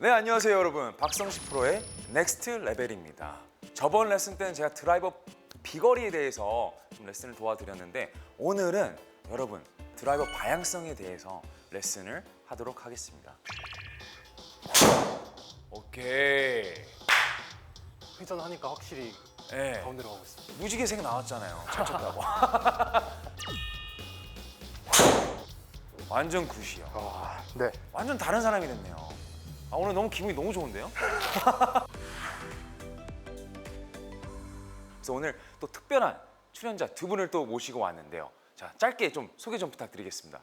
네 안녕하세요 여러분 박성식 프로의 넥스트 레벨입니다 저번 레슨 때는 제가 드라이버 비거리에 대해서 좀 레슨을 도와드렸는데 오늘은 여러분 드라이버 방향성에 대해서 레슨을 하도록 하겠습니다 오케이 회전 하니까 확실히 네. 가운데로 가고 있어요. 무지개 색 나왔잖아요 찰쳤다고 완전 굿이요 아, 네. 완전 다른 사람이 됐네요. 아, 오늘 너무 기분이 너무 좋은데요? 그래서 오늘 또 특별한 출연자 두 분을 또 모시고 왔는데요. 자, 짧게 좀 소개 좀 부탁드리겠습니다.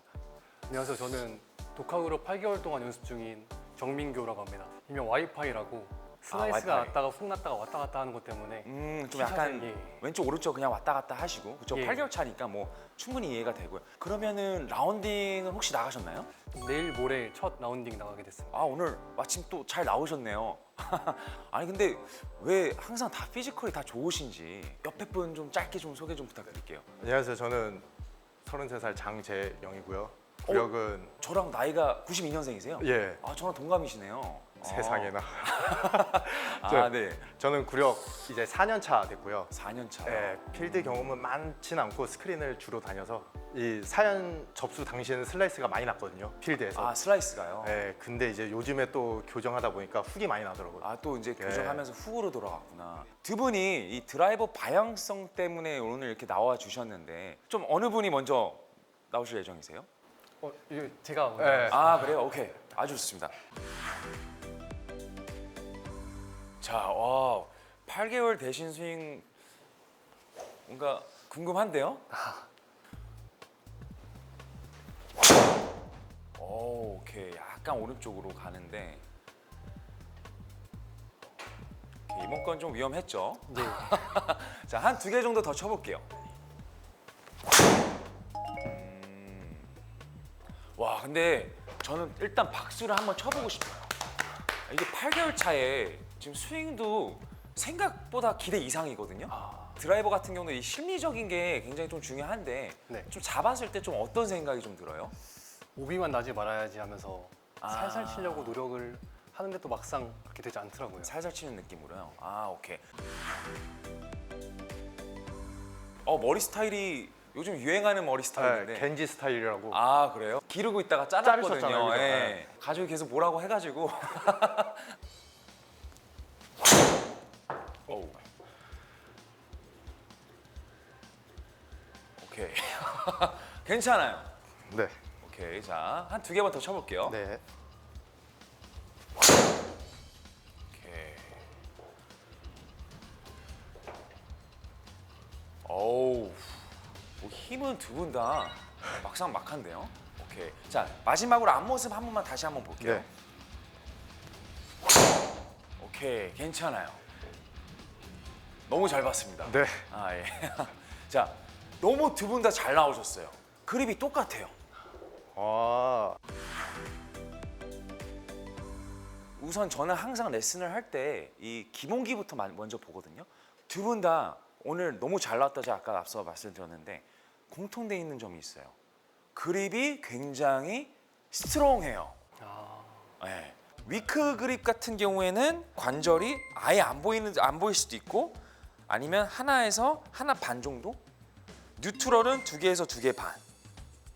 안녕하세요. 저는 독학으로 8개월 동안 연습 중인 정민교라고 합니다. 일명 와이파이라고 스라이스가 와이파이. 났다가 훅 났다가 왔다 갔다 하는 것 때문에 음, 좀키 약간 예. 왼쪽 오른쪽 그냥 왔다 갔다 하시고 그쪽 예. 8개월 차니까 뭐 충분히 이해가 되고요. 그러면은 라운딩은 혹시 나가셨나요? 내일 모레 첫 라운딩 나가게 됐습니다. 아 오늘 마침 또 잘 나오셨네요. 아니 근데 왜 항상 다 피지컬이 다 좋으신지 옆에 분 좀 짧게 좀 소개 좀 부탁드릴게요. 안녕하세요. 저는 33살 장재영이고요. 구력은 저랑 나이가 92년생이세요? 예 아 저랑 동갑이시네요. 세상에나. 아, 저- 아, 네. 저는 구력 이제 4년 차 됐고요. 4년 차. 예, 필드 경험은 많진 않고 스크린을 주로 다녀서 이 사연 접수 당시에는 슬라이스가 많이 났거든요. 필드에서. 아 슬라이스가요. 예, 근데 이제 요즘에 또 교정하다 보니까 훅이 많이 나더라고요. 아 또 이제 예. 교정하면서 훅으로 돌아갔구나. 두 분이 이 드라이버 방향성 때문에 오늘 이렇게 나와 주셨는데 좀 어느 분이 먼저 나오실 예정이세요? 어, 이거 제가 네. 아 그래요? 오케이 아주 좋습니다. 자, 와 8개월 대신 스윙 뭔가 궁금한데요? 오, 오케이 약간 오른쪽으로 가는데 오케이, 이번 건 좀 위험했죠? 네. 자, 한 두 개 정도 더 쳐볼게요. 음. 와, 근데 저는 일단 박수를 한번 쳐보고 싶어요. 이게 8개월 차에 지금 스윙도 생각보다 기대 이상이거든요. 드라이버 같은 경우는 이 심리적인 게 굉장히 좀 중요한데 네. 좀 잡았을 때 좀 어떤 생각이 좀 들어요? 오비만 나지 말아야지 하면서 아. 살살 치려고 노력을 하는데 또 막상 그렇게 되지 않더라고요. 살살 치는 느낌으로요. 아 오케이. 어 머리 스타일이 요즘 유행하는 머리 스타일인데. 예, 겐지 스타일이라고. 아 그래요? 기르고 있다가 잘랐거든요. 자르셨잖아요, 그죠? 예. 네. 가족이 계속 뭐라고 해가지고. 오케이. 괜찮아요. 네. 오케이. 자, 한 두 개만 더 쳐볼게요. 네. 오케이. 어우, 뭐 힘은 두 분 다 막상 막한데요. 오케이. 자 마지막으로 앞모습 한 번만 다시 한번 볼게요. 네. 오케이, 괜찮아요. 너무 잘 봤습니다. 네. 아 예. 자, 너무 두 분 다 잘 나오셨어요. 그립이 똑같아요. 아, 우선 저는 항상 레슨을 할 때 이 기본기부터 만- 먼저 보거든요. 두 분 다 오늘 너무 잘 나왔다 제가 아까 앞서 말씀드렸는데 공통돼 있는 점이 있어요. 그립이 굉장히 스트롱해요. 아, 네. 위크 그립 같은 경우에는 관절이 아예 안 보이는 안 보일 수도 있고 아니면 하나에서 하나 반 정도. 뉴트럴은 두 개에서 두 개 반.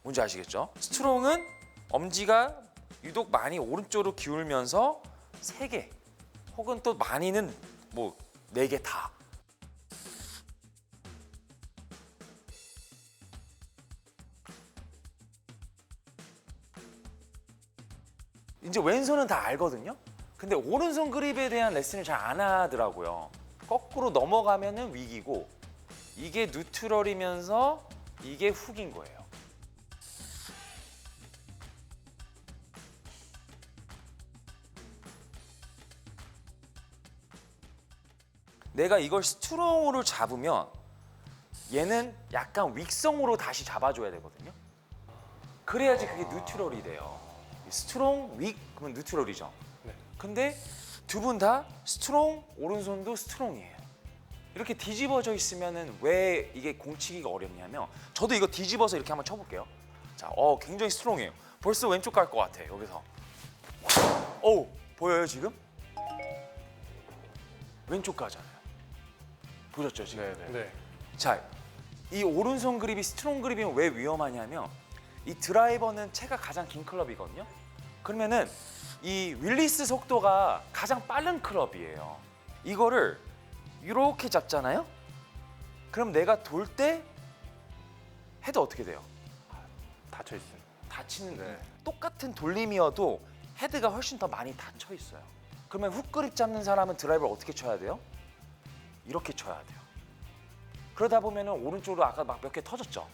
뭔지 아시겠죠? 스트롱은 엄지가 유독 많이 오른쪽으로 기울면서 세 개, 혹은 또 많이는 뭐 네 개 다. 이제 왼손은 다 알거든요. 근데 오른손 그립에 대한 레슨을 잘 안 하더라고요. 거꾸로 넘어가면은 위기고 이게 뉴트럴이면서 이게 훅인 거예요. 내가 이걸 스트롱으로 잡으면 얘는 약간 윅성으로 다시 잡아줘야 되거든요. 그래야지 그게 뉴트럴이 돼요. 스트롱, 윅 그러면 뉴트럴이죠. 네. 근데 두 분 다 스트롱, 오른손도 스트롱이에요. 이렇게 뒤집어져 있으면은 왜 이게 공치기가 어렵냐면 저도 이거 뒤집어서 이렇게 한번 쳐볼게요. 자, 어 굉장히 스트롱해요. 벌써 왼쪽 갈 것 같아 여기서. 오 보여요 지금? 왼쪽 가잖아요. 보셨죠 지금? 네, 네. 네. 자, 이 오른손 그립이 스트롱 그립이면 왜 위험하냐면 이 드라이버는 채가 가장 긴 클럽이거든요. 그러면은 이 윌리스 속도가 가장 빠른 클럽이에요. 이거를 이렇게 잡잖아요. 그럼 내가 돌 때 헤드 어떻게 돼요? 닫혀 있습니다. 닫히는 네. 똑같은 돌림이어도 헤드가 훨씬 더 많이 닫혀 있어요. 그러면 훅 그립 잡는 사람은 드라이버를 어떻게 쳐야 돼요? 이렇게 쳐야 돼요. 그러다 보면은 오른쪽으로 아까 막 몇 개 터졌죠.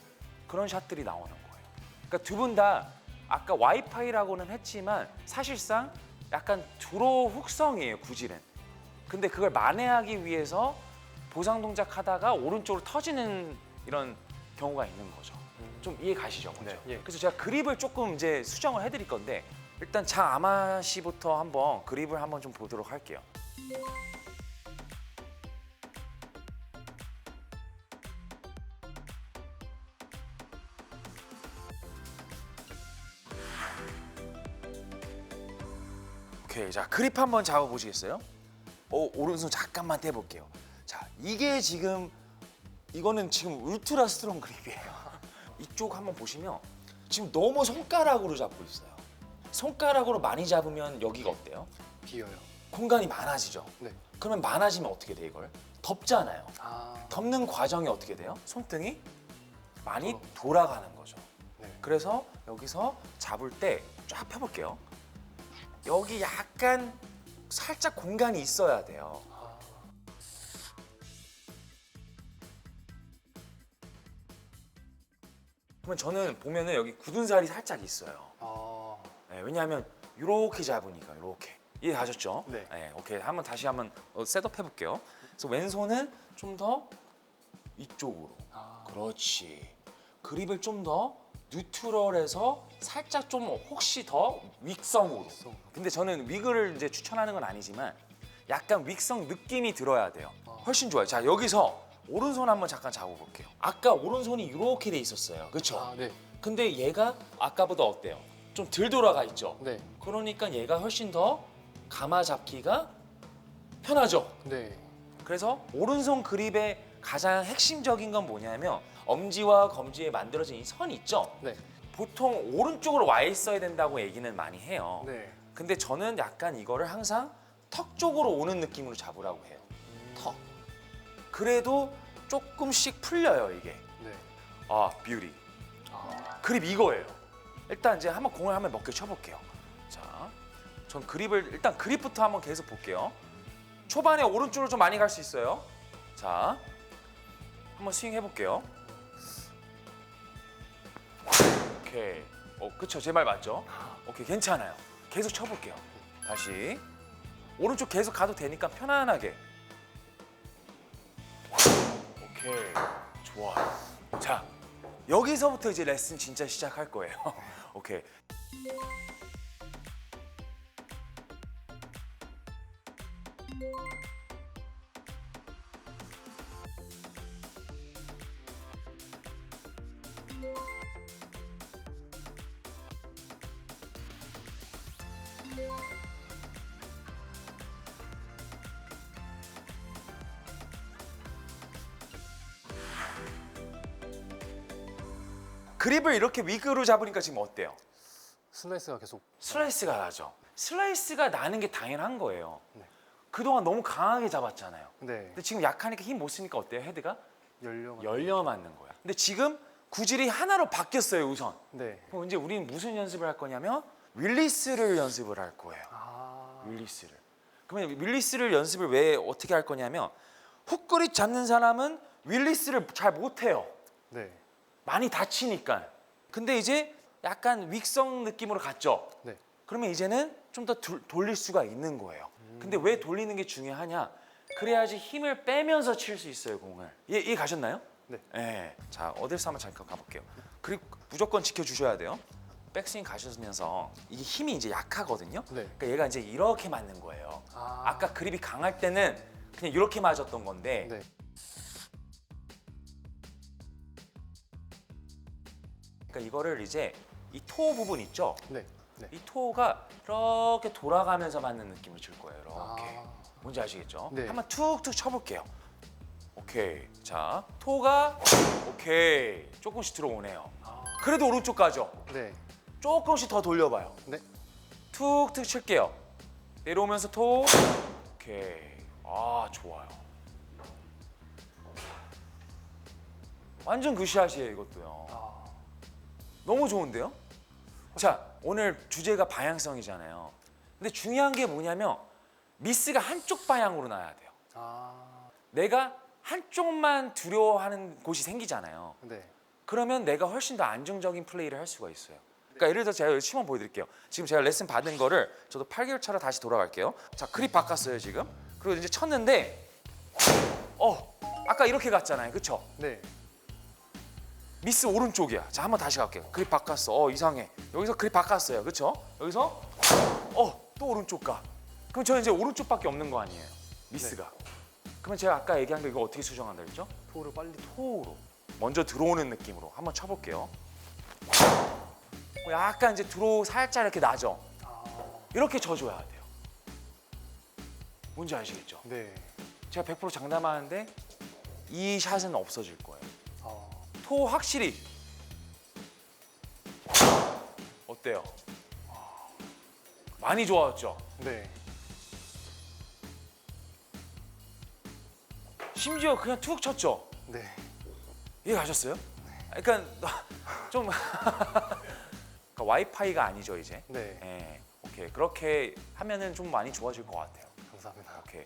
그런 샷들이 나오는 거예요. 그러니까 두 분 다 아까 와이파이라고는 했지만 사실상 약간 드로 훅성이에요 구질은. 근데 그걸 만회하기 위해서 보상 동작 하다가 오른쪽으로 터지는 이런 경우가 있는 거죠. 좀 이해 가시죠? 먼저? 네, 예. 그래서 제가 그립을 조금 이제 수정을 해드릴 건데 일단 장 아마 씨부터 한번 그립을 한번 좀 보도록 할게요. 오케이, 자 그립 한번 잡아보시겠어요? 어, 오른손 잠깐만 떼볼게요. 자, 이게 지금 이거는 지금 울트라 스트롱 그립이에요. 이쪽 한번 보시면 지금 너무 손가락으로 잡고 있어요. 손가락으로 많이 잡으면 여기가 어때요? 비어요. 공간이 많아지죠. 네. 그러면 많아지면 어떻게 돼 이걸? 덮잖아요. 아. 덮는 과정이 어떻게 돼요? 손등이 많이 돌아가는 거죠. 네. 그래서 여기서 잡을 때 쫙 펴볼게요. 여기 약간 살짝 공간이 있어야 돼요. 아. 그러면 저는 보면은 여기 굳은 살이 살짝 있어요. 아. 네, 왜냐하면 이렇게 잡으니까 이렇게 이해 가셨죠? 네. 오케이 한번 다시 한번 어, 셋업 해볼게요. 그래서 왼손은 좀 더 이쪽으로. 아. 그렇지. 그립을 좀 더 뉴트럴해서 살짝 좀 혹시 더 윅성으로. 윅성. 근데 저는 위그를 이제 추천하는 건 아니지만 약간 윅성 느낌이 들어야 돼요. 아. 훨씬 좋아요. 자 여기서 오른손 한번 잠깐 잡아볼게요. 아까 오른손이 이렇게 돼 있었어요. 그렇죠? 아, 네. 근데 얘가 아까보다 어때요? 좀 덜 돌아가 있죠. 네. 그러니까 얘가 훨씬 더 감아 잡기가 편하죠. 네. 그래서 오른손 그립의 가장 핵심적인 건 뭐냐면 엄지와 검지에 만들어진 이선 있죠. 네. 보통 오른쪽으로 와 있어야 된다고 얘기는 많이 해요. 네. 근데 저는 약간 이거를 항상 턱 쪽으로 오는 느낌으로 잡으라고 해요. 턱. 그래도 조금씩 풀려요 이게. 네. 아 뷰티. 아. 그립 이거예요. 일단 이제 한번 공을 한번 몇 개 쳐볼게요. 자, 전 그립을 일단 그립부터 한번 계속 볼게요. 초반에 오른쪽으로 좀 많이 갈 수 있어요. 자, 한번 스윙 해볼게요. 오케이. 어, 그쵸. 제 말 맞죠? 오케이, 괜찮아요. 계속 쳐볼게요. 다시. 오른쪽 계속 가도 되니까 편안하게. 오케이. 좋아요. 자, 여기서부터 이제 레슨 진짜 시작할 거예요. 오케이. 그립을 이렇게 위그로 잡으니까 지금 어때요? 슬라이스가 계속 슬라이스가 나죠. 슬라이스가 나는 게 당연한 거예요. 네. 그동안 너무 강하게 잡았잖아요. 네. 근데 지금 약하니까 힘 못 쓰니까 어때요? 헤드가 열려. 열려 맞는 거야. 근데 지금 구질이 하나로 바뀌었어요, 우선. 네. 그럼 이제 우리는 무슨 연습을 할 거냐면 윌리스를 연습을 할 거예요. 아. 윌리스를. 그러면 윌리스를 연습을 왜 어떻게 할 거냐면 훅그립 잡는 사람은 윌리스를 잘 못해요. 네. 많이 다치니까. 근데 이제 약간 윅성 느낌으로 갔죠. 네. 그러면 이제는 좀 더 돌릴 수가 있는 거예요. 근데 왜 돌리는 게 중요하냐? 그래야지 힘을 빼면서 칠 수 있어요 공을. 이해, 이해 가셨나요? 네. 네. 자 어딜서 한번 잠깐 가볼게요. 그리고 무조건 지켜주셔야 돼요. 백스윙 가시면서 이게 힘이 이제 약하거든요. 네. 그러니까 얘가 이제 이렇게 맞는 거예요. 아. 아까 그립이 강할 때는 그냥 이렇게 맞았던 건데 네. 그러니까 이거를 이제 이 토 부분 있죠? 네. 네. 이 토가 이렇게 돌아가면서 맞는 느낌을 줄 거예요. 이렇게. 아, 뭔지 아시겠죠? 네. 한번 툭툭 쳐볼게요. 오케이. 자, 토가 오케이. 조금씩 들어오네요. 아, 그래도 오른쪽 가죠. 네, 조금씩 더 돌려봐요. 네. 툭툭 칠게요. 내려오면서 토. 오케이. 아 좋아요. 완전 굿샷이에요 이것도요. 아, 너무 좋은데요? 자 오늘 주제가 방향성이잖아요. 근데 중요한 게 뭐냐면 미스가 한쪽 방향으로 나야 돼요. 아, 내가 한쪽만 두려워하는 곳이 생기잖아요. 네, 그러면 내가 훨씬 더 안정적인 플레이를 할 수가 있어요. 그러니까 예를 들어 제가 여기 시범 보여드릴게요. 지금 제가 레슨 받은 거를 저도 8개월 차로 다시 돌아갈게요. 자 그립 바꿨어요 지금. 그리고 이제 쳤는데 어 아까 이렇게 갔잖아요, 그렇죠? 네, 미스 오른쪽이야. 자 한번 다시 갈게요. 그립 바꿨어. 어 이상해. 여기서 그립 바꿨어요, 그렇죠? 여기서 어 또 오른쪽 가. 그럼 저는 이제 오른쪽밖에 없는 거 아니에요, 미스가. 그러면 제가 아까 얘기한 거 이거 어떻게 수정한다 그랬죠? 토를 빨리 토. 토로 먼저 들어오는 느낌으로 한번 쳐볼게요. 어, 약간 이제 들어 살짝 이렇게 나죠. 아, 이렇게 쳐줘야 돼요. 뭔지 아시겠죠? 네, 제가 100% 장담하는데 이 샷은 없어질 거예요. 아, 토 확실히 어때요? 많이 좋아졌죠? 네, 심지어 그냥 툭 쳤죠? 네, 이해 가셨어요? 그러니까 좀 그러니까 와이파이가 아니죠 이제. 네, 예, 오케이 그렇게 하면은 좀 많이 좋아질 것 같아요. 감사합니다. 오케이.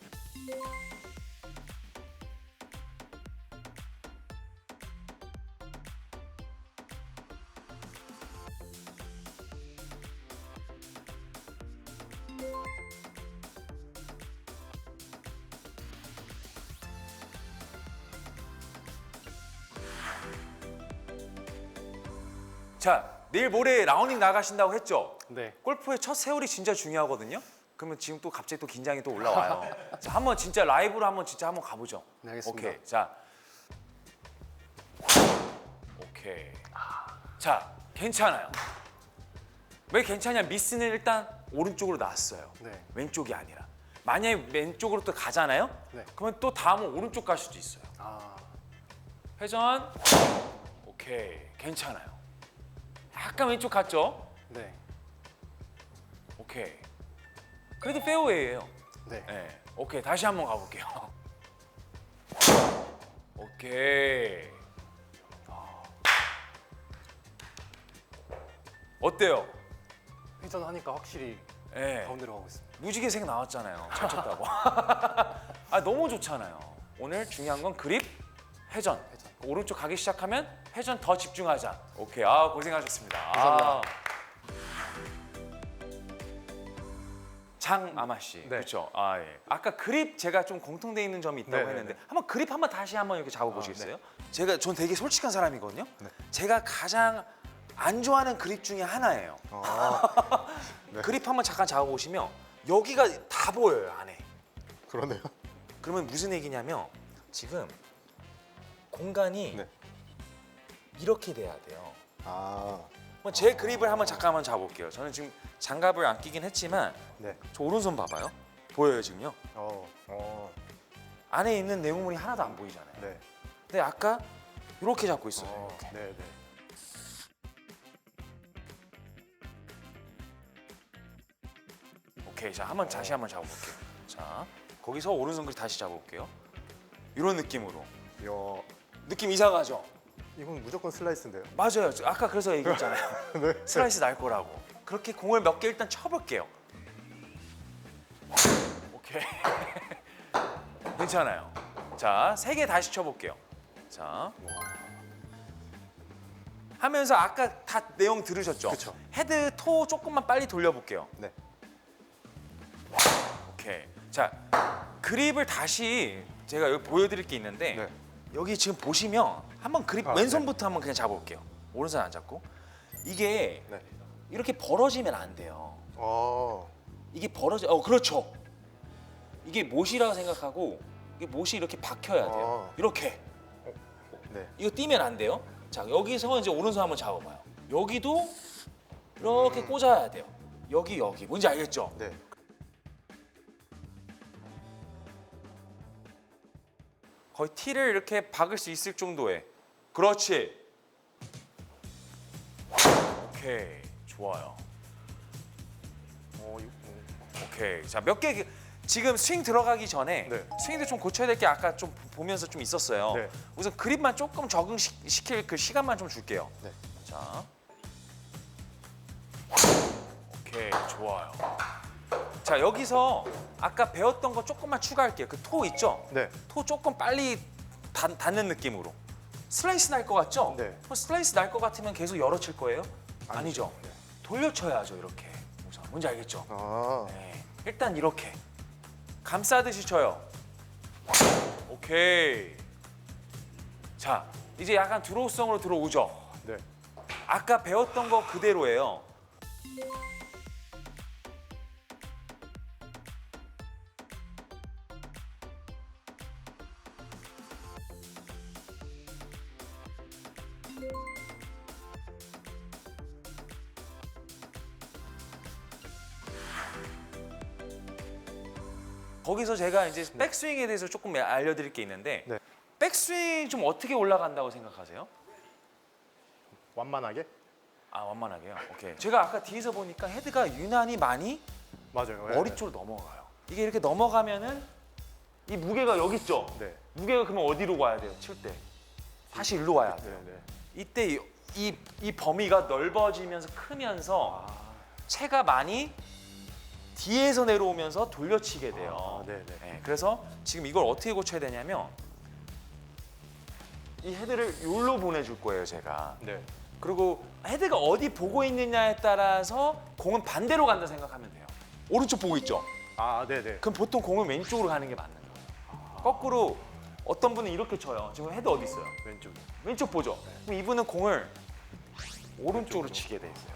자 내일 모레 라운딩 나가신다고 했죠? 네, 골프의 첫 세월이 진짜 중요하거든요. 그러면 지금 또 갑자기 또 긴장이 또 올라와요. 자, 한번 진짜 라이브로 한번 진짜 한번 가보죠. 네, 알겠습니다. 오케이. 자. 오케이. 자, 괜찮아요. 왜 괜찮냐? 미스는 일단 오른쪽으로 나왔어요. 네, 왼쪽이 아니라. 만약에 왼쪽으로 또 가잖아요? 네. 그러면 또 다음은 오른쪽 갈 수도 있어요. 아, 회전. 오케이. 괜찮아요. 약간 왼쪽 갔죠? 네, 오케이. 그래도 페어웨이예요. 네, 네. 오케이 다시 한번 가볼게요. 오케이. 아. 어때요? 회전 하니까 확실히 예. 가운데로 가고 있습니다. 무지개색 나왔잖아요. 잘 쳤다고. 아 너무 좋잖아요. 오늘 중요한 건 그립, 회전. 회전. 오른쪽 가기 시작하면 회전 더 집중하자. 오케이. 아 고생하셨습니다. 감사합니다. 아. 장아마 씨, 네. 그렇죠. 아 예. 아까 그립 제가 좀 공통돼 있는 점이 있다고 네, 네, 했는데 네. 한번 그립 한번 다시 한번 이렇게 잡아보시겠어요? 제가 전 되게 솔직한 사람이거든요. 네. 제가 가장 안 좋아하는 그립 중에 하나예요. 아, 네. 그립 한번 잠깐 잡아보시면 여기가 다 보여요 안에. 그러네요. 그러면 무슨 얘기냐면 지금 공간이 네. 이렇게 돼야 돼요. 아, 한번 제 그립을 한번 잠깐만 잡아볼게요. 저는 지금 장갑을 안 끼긴 했지만 네. 저 오른손 봐봐요. 보여요 지금요? 어, 어, 안에 있는 내용물이 하나도 안 보이잖아요. 네. 근데 아까 이렇게 잡고 있어요. 어. 네, 네. 오케이, 자 한번 다시 한번 잡아볼게요. 자 거기서 오른손 그립 다시 잡아볼게요. 이런 느낌으로. 야, 느낌 이상하죠? 이건 무조건 슬라이스인데요. 맞아요. 저 아까 그래서 얘기했잖아요. 네. 슬라이스 날 거라고. 그렇게 공을 몇 개 일단 쳐볼게요. 오케이. 괜찮아요. 자, 세 개 다시 쳐볼게요. 자. 하면서 아까 다 내용 들으셨죠? 그쵸. 헤드 토 조금만 빨리 돌려볼게요. 네. 오케이. 자, 그립을 다시 제가 여기 보여드릴 게 있는데 네. 여기 지금 보시면 한번 그립 아, 왼손부터 한번 그냥 잡아볼게요. 오른손 안 잡고 이게 네. 이렇게 벌어지면 안 돼요. 어, 이게 벌어져. 어 그렇죠. 이게 못이라고 생각하고 이게 못이 이렇게 박혀야 돼요. 아. 이렇게 네. 이거 뛰면 안 돼요. 자 여기서 이제 오른손 한번 잡아봐요. 여기도 이렇게 꽂아야 돼요. 여기 여기 뭔지 알겠죠? 네. 거의 티를 이렇게 박을 수 있을 정도의 그렇지. 오케이 좋아요. 어, 이- 음, 오케이. 자 몇 개 지금 스윙 들어가기 전에 네. 스윙도 좀 고쳐야 될 게 아까 좀 보면서 좀 있었어요. 네. 우선 그립만 조금 적응시킬 그 시간만 좀 줄게요. 네. 자. 오케이 좋아요. 자 여기서 아까 배웠던 거 조금만 추가할게요. 그 토 있죠? 네. 토 조금 빨리 닿, 닿는 느낌으로 슬라이스 날 것 같죠? 네. 그럼 슬라이스 날 것 같으면 계속 열어칠 거예요? 아니죠. 네. 돌려쳐야죠 이렇게. 우선 뭔지 알겠죠? 아, 네. 일단 이렇게 감싸듯이 쳐요. 오케이. 자 이제 약간 드로우성으로 들어오죠. 네. 아까 배웠던 거 그대로예요. 거기서 제가 이제 백스윙에 대해서 조금 알려드릴 게 있는데 네. 백스윙 좀 어떻게 올라간다고 생각하세요? 완만하게? 아 완만하게요. 오케이. 제가 아까 뒤에서 보니까 헤드가 유난히 많이 맞아요. 네, 머리 네. 쪽으로 넘어가요. 이게 이렇게 넘어가면은 이 무게가 여기 있죠. 네. 무게가 그러면 어디로 와야 돼요? 칠 때. 다시 일로 와야 네, 돼요. 네. 이때 이, 이, 이 범위가 넓어지면서 크면서 아, 채가 많이 뒤에서 내려오면서 돌려치게 돼요. 아, 네, 네. 네, 그래서 지금 이걸 어떻게 고쳐야 되냐면 이 헤드를 여기로 보내줄 거예요, 제가. 네. 그리고 헤드가 어디 보고 있느냐에 따라서 공은 반대로 간다 생각하면 돼요. 오른쪽 보고 있죠? 아, 네, 네. 그럼 보통 공은 왼쪽으로 가는 게 맞는 거예요. 거꾸로 어떤 분은 이렇게 쳐요. 지금 헤드 어디 있어요? 왼쪽. 왼쪽 보죠? 그럼 이분은 공을 오른쪽으로 치게 돼 있어요.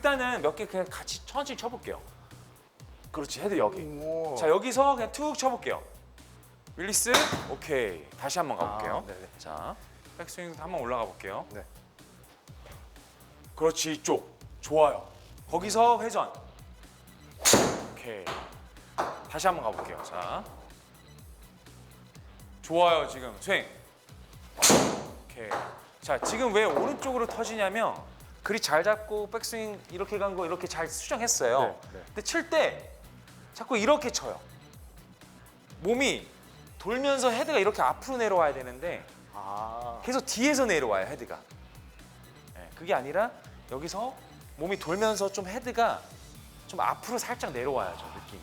일단은 몇 개 그냥 같이 천천히 쳐볼게요. 그렇지 헤드 여기. 오. 자 여기서 그냥 툭 쳐볼게요. 릴리스 오케이 다시 한번 가볼게요. 아, 네네. 자 백스윙 한번 올라가 볼게요. 네. 그렇지 이쪽 좋아요. 거기서 회전. 오케이 다시 한번 가볼게요. 자 좋아요 지금 스윙. 오케이 자 지금 왜 오른쪽으로 터지냐면 그리 잘 잡고 백스윙 이렇게 간 거 이렇게 잘 수정했어요. 네, 네. 근데 칠 때 자꾸 이렇게 쳐요. 몸이 돌면서 헤드가 이렇게 앞으로 내려와야 되는데 아. 계속 뒤에서 내려와요 헤드가. 예, 그게 아니라 여기서 몸이 돌면서 좀 헤드가 좀 앞으로 살짝 내려와야죠 느낌이.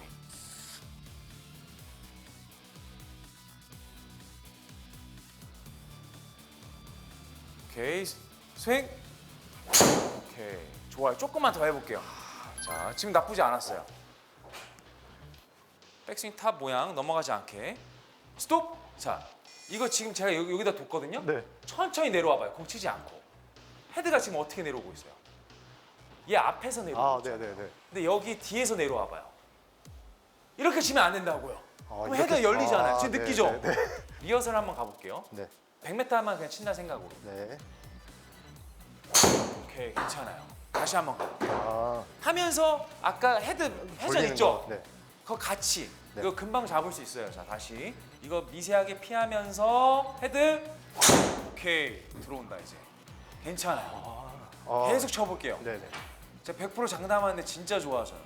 오케이 스윙. 오케이 좋아요 조금만 더 해볼게요. 자 지금 나쁘지 않았어요. 백스윙 탑 모양 넘어가지 않게 스톱. 자 이거 지금 제가 여기, 여기 다 뒀거든요. 네. 천천히 내려와 봐요. 공 치지 않고. 헤드가 지금 어떻게 내려오고 있어요? 얘 앞에서 내려오고 아. 네, 네, 네. 근데 여기 뒤에서 내려와 봐요. 이렇게 치면 안 된다고요. 아, 그럼 이렇게- 헤드가 열리잖아요. 아, 지금 네, 느끼죠? 네, 네. 리허설 한번 가볼게요. 네. 100m만 그냥 친다 생각으로. 네. 오케이, 괜찮아요. 다시 한번 가볼게요. 아. 하면서 아까 헤드 회전 돌리는 있죠? 거. 네. 그거 같이 네. 이거 금방 잡을 수 있어요. 자 다시 이거 미세하게 피하면서 헤드 오케이 들어온다 이제 괜찮아요. 아. 계속 쳐볼게요. 네, 네. 제가 100% 장담하는데 진짜 좋아져요.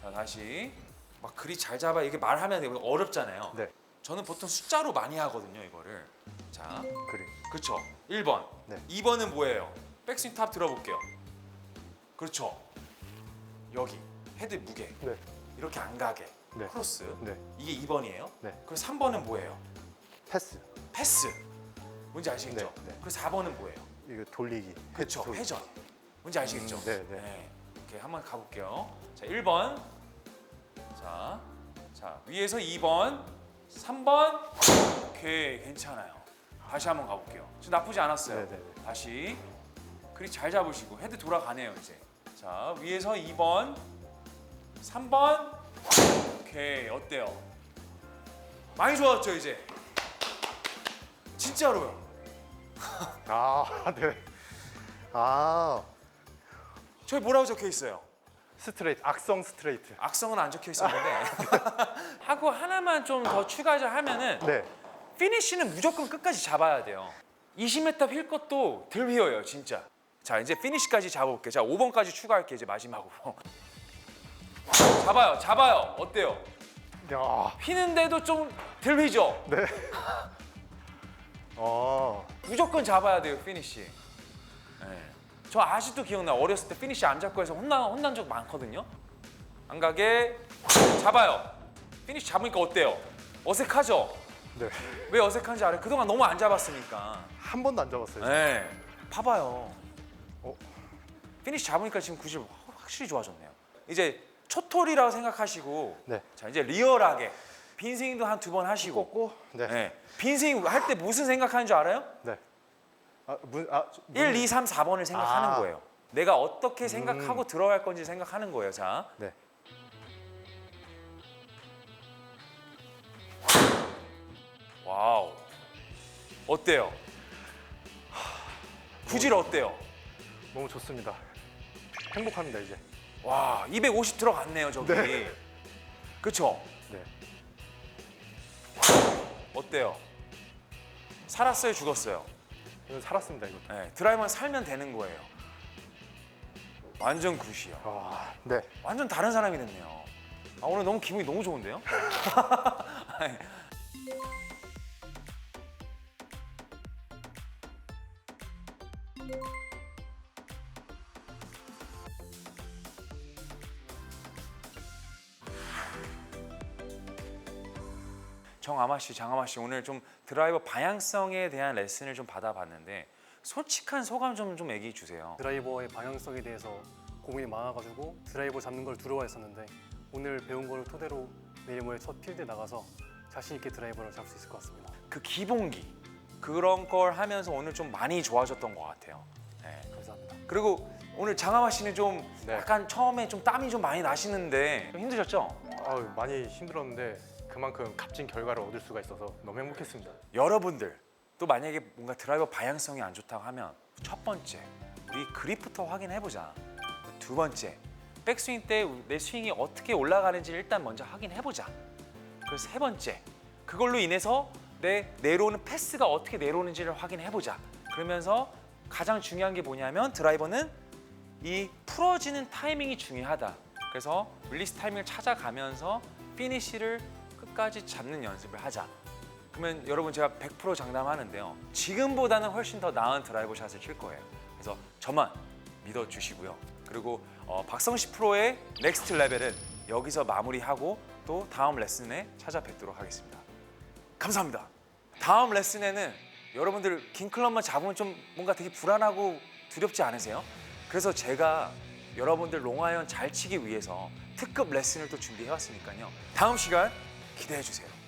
자 다시 막 그리 잘 잡아 이게 말하면 되고 어렵잖아요. 네. 저는 보통 숫자로 많이 하거든요 이거를. 자 그림. 그렇죠. 1번. 네. 2번은 뭐예요? 백스윙 탑 들어볼게요. 그렇죠. 여기 헤드 무게 네. 이렇게 안 가게 네. 크로스 네. 이게 2번이에요. 네. 그리고 3번은 뭐예요? 패스. 패스. 뭔지 아시겠죠? 네, 네. 그리고 4번은 뭐예요? 이거 돌리기. 그렇죠. 돌리기. 회전. 뭔지 아시겠죠? 음, 네, 네. 오케이 한번 가볼게요. 자 1번. 자, 자 위에서 2번, 3번. 오케이 괜찮아요. 다시 한번 가볼게요. 지금 나쁘지 않았어요. 네, 네, 네. 다시 그리 잘 잡으시고 헤드 돌아가네요 이제. 자 위에서 2번, 3번. 오케이 어때요? 많이 좋아졌죠 이제? 진짜로요. 아, 네. 아, 저기 뭐라고 적혀 있어요? 스트레이트, 악성 스트레이트. 악성은 안 적혀 있었는데 하고 하나만 좀 더 추가를 하면은 네. 피니쉬는 무조건 끝까지 잡아야 돼요. 20m 휠 것도 덜 휘어요, 진짜. 자, 이제 피니쉬까지 잡아볼게요. 자, 5번까지 추가할게요, 이제 마지막으로. 잡아요, 잡아요. 어때요? 야, 휘는데도 좀덜 휘죠? 네. 어, 무조건 잡아야 돼요, 피니쉬. 네. 저 아직도 기억나요. 어렸을 때 피니쉬 안 잡고 해서 혼나, 혼난 적 많거든요. 안 가게 잡아요. 피니쉬 잡으니까 어때요? 어색하죠? 네. 왜 어색한지 알아요? 그동안 너무 안 잡았으니까. 한 번도 안 잡았어요. 네. 봐봐요. 어? 피니시 잡으니까 지금 구질 확실히 좋아졌네요. 이제 초톨이라고 생각하시고 네. 자 이제 리얼하게 빈 스윙도 한 두 번 하시고 꽂고, 네. 네. 빈 스윙 할 때 무슨 생각하는 줄 알아요? 네. 아, 문, 아, 저- 문- 1, 2, 3, 4번을 생각하는 아. 거예요. 내가 어떻게 생각하고 들어갈 건지 생각하는 거예요. 자, 네. 와우, 어때요? 구질 어때요? 너무 좋습니다. 행복합니다 이제. 와, 250 들어갔네요, 저기. 네. 그쵸? 네. 어때요? 살았어요, 죽었어요? 이건 살았습니다 이거. 네, 드라이버는 살면 되는 거예요. 완전 굿이요. 아, 네. 완전 다른 사람이 됐네요. 아, 오늘 너무 기분이 너무 좋은데요? 아니, 아마 씨, 장아마 씨 오늘 좀 드라이버 방향성에 대한 레슨을 좀 받아봤는데 솔직한 소감 좀 좀 얘기해 주세요. 드라이버의 방향성에 대해서 고민이 많아가지고 드라이버 잡는 걸 두려워했었는데 오늘 배운 거를 토대로 내일 모레 첫 필드에 나가서 자신 있게 드라이버를 잡을 수 있을 것 같습니다. 그 기본기 그런 걸 하면서 오늘 좀 많이 좋아졌던 것 같아요. 네. 감사합니다. 그리고 오늘 장하마 씨는 좀 네. 약간 처음에 좀 땀이 좀 많이 나시는데 좀 힘드셨죠? 아유, 많이 힘들었는데 그만큼 값진 결과를 얻을 수가 있어서 너무 행복했습니다. 여러분들 또 만약에 뭔가 드라이버 방향성이 안 좋다고 하면 첫 번째 우리 그립부터 확인해 보자. 두 번째 백스윙 때 내 스윙이 어떻게 올라가는지 일단 먼저 확인해 보자. 그리고 세 번째 그걸로 인해서 내 내려오는 패스가 어떻게 내려오는지를 확인해 보자. 그러면서 가장 중요한 게 뭐냐면 드라이버는 이 풀어지는 타이밍이 중요하다. 그래서 릴리스 타이밍을 찾아가면서 피니시를 끝까지 잡는 연습을 하자. 그러면 여러분 제가 100% 장담하는데요. 지금보다는 훨씬 더 나은 드라이버 샷을 칠 거예요. 그래서 저만 믿어 주시고요. 그리고 어, 박성식 프로의 넥스트 레벨은 여기서 마무리하고 또 다음 레슨에 찾아뵙도록 하겠습니다. 감사합니다. 다음 레슨에는 여러분들 긴 클럽만 잡으면 좀 뭔가 되게 불안하고 두렵지 않으세요? 그래서 제가 여러분들 롱아이언 잘 치기 위해서 특급 레슨을 또 준비해 왔으니까요. 다음 시간 기대해 주세요.